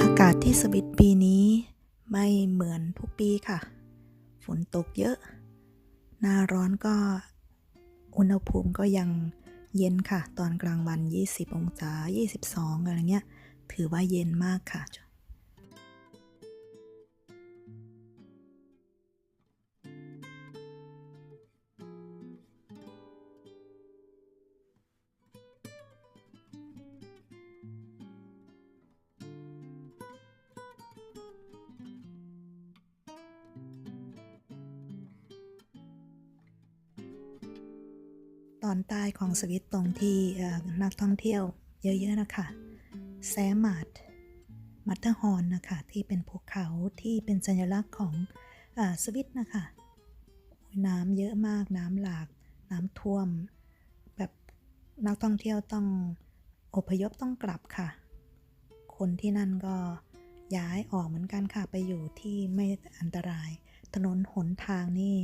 อากาศที่สวิตปีนี้ไม่เหมือนทุกปีค่ะ ฝนตกเยอะ หน้าร้อนก็อุณหภูมิก็ยังเย็นค่ะ ตอนกลางวัน 20 องศา 22 อะไรเงี้ย ถือว่าเย็นมากค่ะ ตอนใต้ของสวิตตรงที่เอ่อนักท่องเที่ยวเยอะๆนะคะแซมาดมัตเตอร์ฮอร์นนะคะที่เป็นภูเขาที่เป็นสัญลักษณ์ของอาสวิตนะคะโอ้ยน้ำเยอะมากน้ำหลากน้ำท่วม แบบนักท่องเที่ยวต้องอพยพต้องกลับค่ะ คนที่นั่นก็ย้ายออกเหมือนกันค่ะ ไปอยู่ที่ไม่อันตราย ถนนหนทางนี่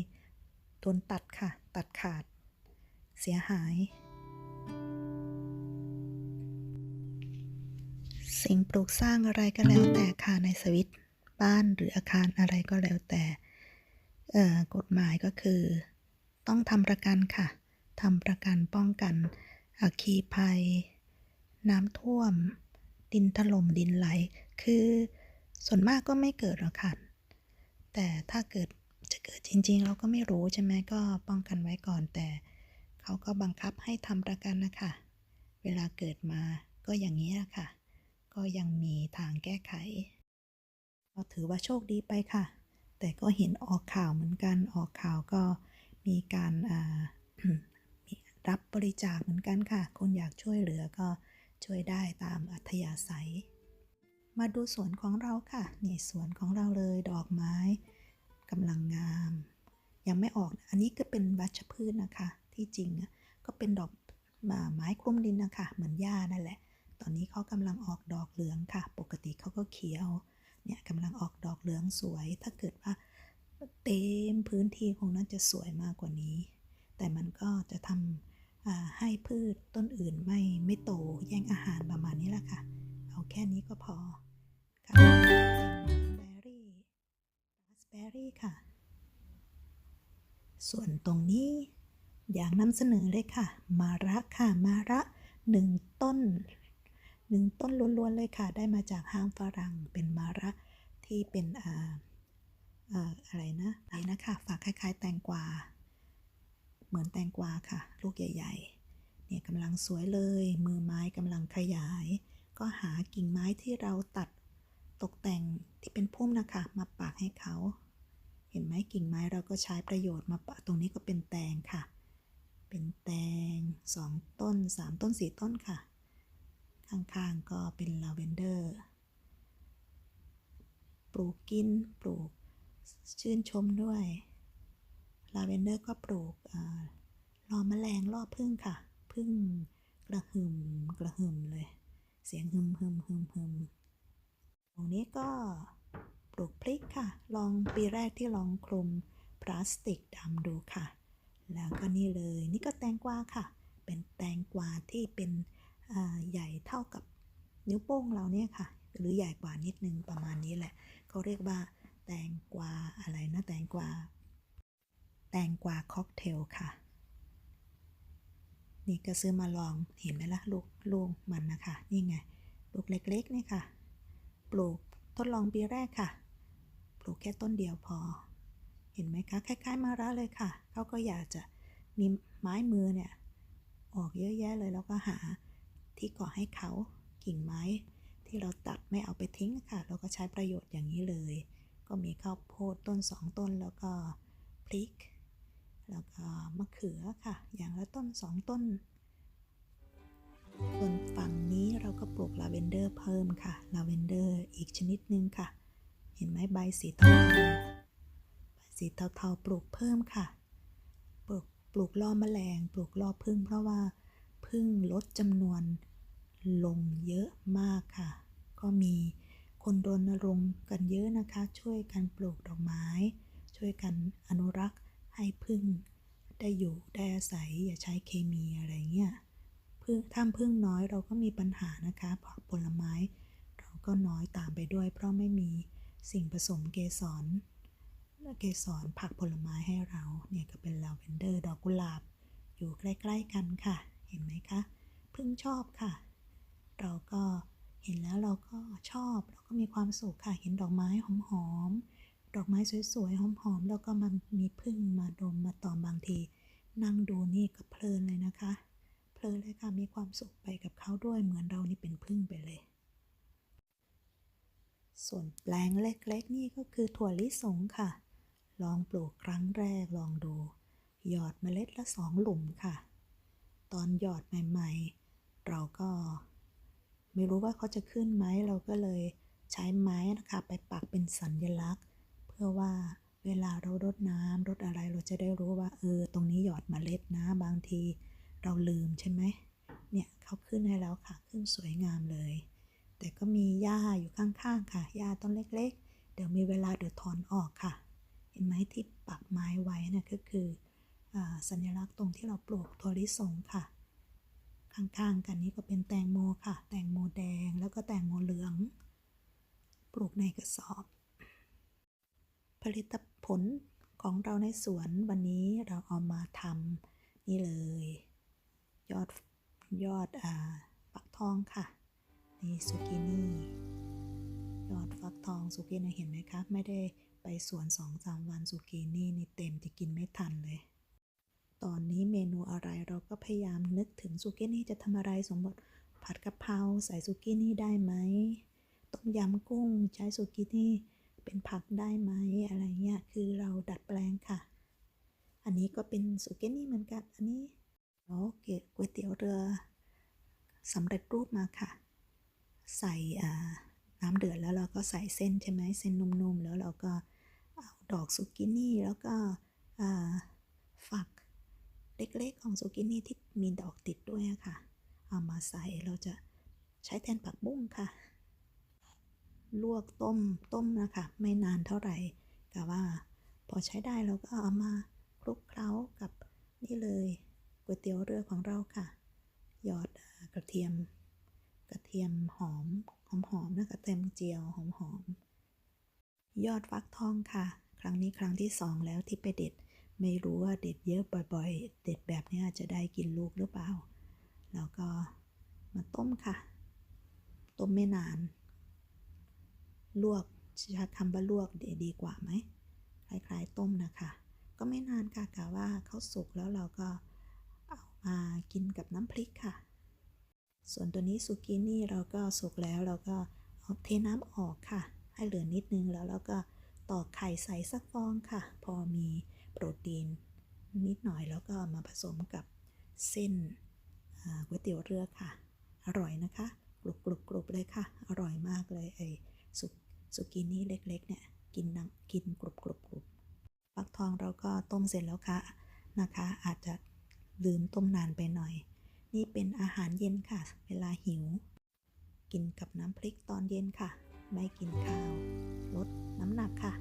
โดนตัดค่ะ ตัดขาด เสียหาย สิ่งปลูกสร้างอะไรก็แล้วแต่ค่ะในสวิตบ้านหรืออาคารอะไรก็แล้วแต่เออกฎหมายก็คือ ต้องทำประกันค่ะทำประกันป้องกันอัคคีภัย น้ำท่วม ดินถล่มดินไหล คือส่วนมากก็ไม่เกิดหรอกค่ะ แต่ถ้าเกิดจะเกิดจริงๆ เราก็ไม่รู้ใช่ไหมก็ป้องกันไว้ก่อนแต่ เขาก็บังคับให้ทำประกันนะคะ เวลาเกิดมาก็อย่างนี้แหละค่ะ ก็ยังมีทางแก้ไข ก็ถือว่าโชคดีไปค่ะ แต่ก็เห็นออกข่าวเหมือนกัน ออกข่าวก็มีการรับบริจาคเหมือนกันค่ะ คนอยากช่วยเหลือก็ช่วยได้ตามอัธยาศัย มาดูสวนของเราค่ะ นี่สวนของเราเลยดอกไม้กำลังงาม ยังไม่ออก อันนี้ก็เป็นวัชพืชนะคะ ที่จริงอะก็เป็นดอกไม้คลุมดินนะคะเหมือนหญ้านั่นแหละ ตอนนี้เขากำลังออกดอกเหลืองค่ะ ปกติเขาก็เขียวเนี่ยกำลังออกดอกเหลืองสวย ถ้าเกิดว่าเต็มพื้นที่คงน่าจะสวยมากกว่านี้ แต่มันก็จะทำให้พืชต้นอื่นไม่ไม่โตแย่งอาหารประมาณนี้แหละค่ะ เอาแค่นี้ก็พอค่ะแบรี่ราสเบอรี่ค่ะ ส่วนตรงนี้ อย่ากนำเสนอเลยค่ะ มาระค่ะ มาระหนึ่งต้นหนึ่งต้นล้วนๆเลยค่ะ ได้มาจากห้างฝรั่งเป็นมาระที่เป็นอ่าอะไรนะอะไรนะคะฝากคล้าย ๆ แตงกวา เหมือนแตงกวาค่ะ ลูกใหญ่ ๆ เนี่ยกำลังสวยเลย มือไม้กำลังขยาย ก็หากิ่งไม้ที่เราตัดตกแต่งที่เป็นพุ่มนะคะ มาปักให้เขา เห็นไหมกิ่งไม้เราก็ใช้ประโยชน์มาปะตรงนี้ก็เป็นแตงค่ะ เป็นแตงสองต้นสามต้นสี่ต้นค่ะ ข้างๆก็เป็นลาเวนเดอร์ ปลูกกินปลูกชื่นชมด้วย ลาเวนเดอร์ก็ปลูกอารอแมลงล่อพึ่งค่ะ พึ่งกระหึ่มกระหึ่มเลย เสียงหึมหึมหึมหึมตรงนี้ก็ปลูกพริกค่ะ ลองปีแรกที่ลองคลุมพลาสติกดำดูค่ะ แล้วก็นี่เลย นี่ก็แตงกวาค่ะ เป็นแตงกวาที่เป็นใหญ่เท่ากับนิ้วโป้งเราเนี่ยค่ะ หรือใหญ่กว่านิดนึงประมาณนี้แหละเขาเรียกว่า แตงกวาอะไรนะแตงกวา แตงกวาค็อกเทลค่ะ นี่ก็ซื้อมาลองเห็นไหมล่ะลูกลูกมันนะคะ นี่ไง ลูกเล็กๆนี่ค่ะ ปลูกทดลองปีแรกค่ะ ปลูกแค่ต้นเดียวพอ เห็นไหมคะคล้ายๆมะระเลยค่ะเขาก็อยากจะมีไม้มือเนี่ย ออกเยอะแยะเลยแล้วก็หาที่กาะให้เขากิ่งไม้ ที่เราตัดไม่เอาไปทิ้งค่ะ เราก็ใช้ประโยชน์อย่างนี้เลย ก็มีข้าวโพดต้นสองต้นแล้วก็พริก แล้วก็มะเขือค่ะ อย่างละต้นสองต้นส่วนฝั่งนี้เราก็ปลูกลาเวนเดอร์เพิ่มค่ะลาเวนเดอร์อีกชนิดหนึ่งค่ะ เห็นไหมใบสีทาๆใบ สีเทาๆปลูกเพิ่มค่ะ ปลูกปลูกล่อแมลง ปลูกล่อพึ่งเพราะว่าพึ่งลดจำนวนลงเยอะมากค่ะ ก็มีคนรณรงค์กันเยอะนะคะ ช่วยกันปลูกดอกไม้ ช่วยกันอนุรักษ์ให้พึ่งได้อยู่ได้อาศัยอย่าใช้เคมีอะไรเงี้ยพึ่งถ้าพึ่งน้อยเราก็มีปัญหานะคะผักผลไม้ เราก็น้อยตามไปด้วย เพราะไม่มีสิ่งผสมเกสร เกสรผักผลไม้ให้เรา เนี่ยก็เป็นลาเวนเดอร์ดอกกุหลาบ อยู่ใกล้ ๆ กันค่ะ เห็นไหมคะเพิ่งชอบค่ะ เราก็เห็นแล้วเราก็ชอบแล้วก็มีความสุขค่ะ เห็นดอกไม้หอมๆ ดอกไม้สวยๆ หอมๆ แล้วก็มันมีพึ่งมาดมมาตอมบางที นั่งดูนี่ก็เพลินเลยนะคะ เพลินเลยค่ะ มีความสุขไปกับเขาด้วย เหมือนเรานี่เป็นพึ่งไปเลย ส่วนแปลงเล็กๆ นี่ก็คือถั่วลิสงค่ะ ลองปลูกครั้งแรกลองดู หยอดเมล็ดละสองหลุมค่ะ ตอนหยอดใหม่ๆ เราก็ ไม่รู้ว่าเขาจะขึ้นไหมเราก็เลยใช้ไม้นะคะ ไปปักเป็นสัญลักษณ์ เพื่อว่าเวลาเรารดน้ำรดอะไรเราจะได้รู้ว่าเออตรงนี้หยอดเมล็ดนะบางทีเราลืมใช่ไหมเนี่ยเขาขึ้นให้แล้วค่ะ ขึ้นสวยงามเลย แต่ก็มีหญ้าอยู่ข้างๆค่ะหญ้าต้นเล็กๆ เดี๋ยวมีเวลาเดี๋ยวถอนออกค่ะ เห็นไหมที่ปักไม้ไว้นะก็คืออสัญลักษณ์ตรงที่เราปลูกถั่วลิสงค่ะ ข้างๆกันนี้ก็เป็นแตงโมค่ะ แตงโมแดงแล้วก็แตงโมเหลือง ปลูกในกระสอบ ผลิตผลของเราในสวนวันนี้เราเอามาทำนี่เลย ยอดยอดอาฟักทองค่ะนี่ซูกินี่ยอดฟักทองซูกินี่เห็นไหมคะไม่ได้ ไปสวนสองสามวันซูกินี่นี่เต็มที่กินไม่ทันเลย ตอนนี้เมนูอะไรเราก็พยายามนึกถึงซูกินี่จะทำอะไรสมมติผัดกะเพราใส่ซูกินี่ได้ไหมต้มยำกุ้งใช้ซูกินี่เป็นผักได้ไหมอะไรเงี้ยคือเราดัดแปลงค่ะ อันนี้ก็เป็นซูกินี่เหมือนกันอันนี้เราเก็บก๋วยเตี๋ยวเรือสำเร็จรูปมาค่ะ ใส่น้ำเดือดแล้วเราก็ใส่เส้นใช่ไหมเส้นนุ่มๆแล้วเราก็ ดอกซูกินี่แล้วก็ฝักเล็กๆของซูกินี่ที่มีดอกติดด้วยค่ะ เอามาใส่เราจะใช้แทนผักบุ้งค่ะ ลวกต้มต้มนะคะ ไม่นานเท่าไหร่แต่ว่าพอใช้ได้เราก็เอามาคลุกเคล้ากับนี่เลยก๋วยเตี๋ยวเรือของเราค่ะ หยอดกระเทียม กระเทียมหอมหอมหอมๆนะคะเต็มเจียวหอมหอมๆ ยอดฟักทองค่ะ ครั้งนี้ครั้งที่สองแล้วที่ไปเด็ด ไม่รู้ว่าเด็ดเยอะบ่อยๆ เด็ดแบบนี้จะได้กินลูกหรือเปล่า แล้วก็มาต้มค่ะ ต้มไม่นาน ลวกใช้คำว่าลวกดีดีกว่าไหม คล้ายๆต้มนะคะ ก็ไม่นานค่ะกะว่าเขาสุกแล้วเราก็เอามากินกับน้ำพริกค่ะ ส่วนตัวนี้ซูกินี่เราก็สุกแล้วเราก็เอาเทน้ำออกค่ะ ให้เหลือนิดนึงแล้วเราก็ตอกไข่ใส่สักฟองค่ะ พอมีโปรตีนนิดหน่อยแล้วก็มาผสมกับเส้นก๋วยเตี๋ยวเรือค่ะ อร่อยนะคะกรุบกรุบกรุบเลยค่ะ อร่อยมากเลยไอ้สุสุกินี่เล็กๆเนี่ยกินนังกินกรุบกรุบกรุบฟักทองเราก็ต้มเสร็จแล้วค่ะนะคะ อาจจะลืมต้มนานไปหน่อย นี่เป็นอาหารเย็นค่ะ เวลาหิว กินกับน้ำพริกตอนเย็นค่ะ ไม่กินข้าว ลดน้ำหนักค่ะ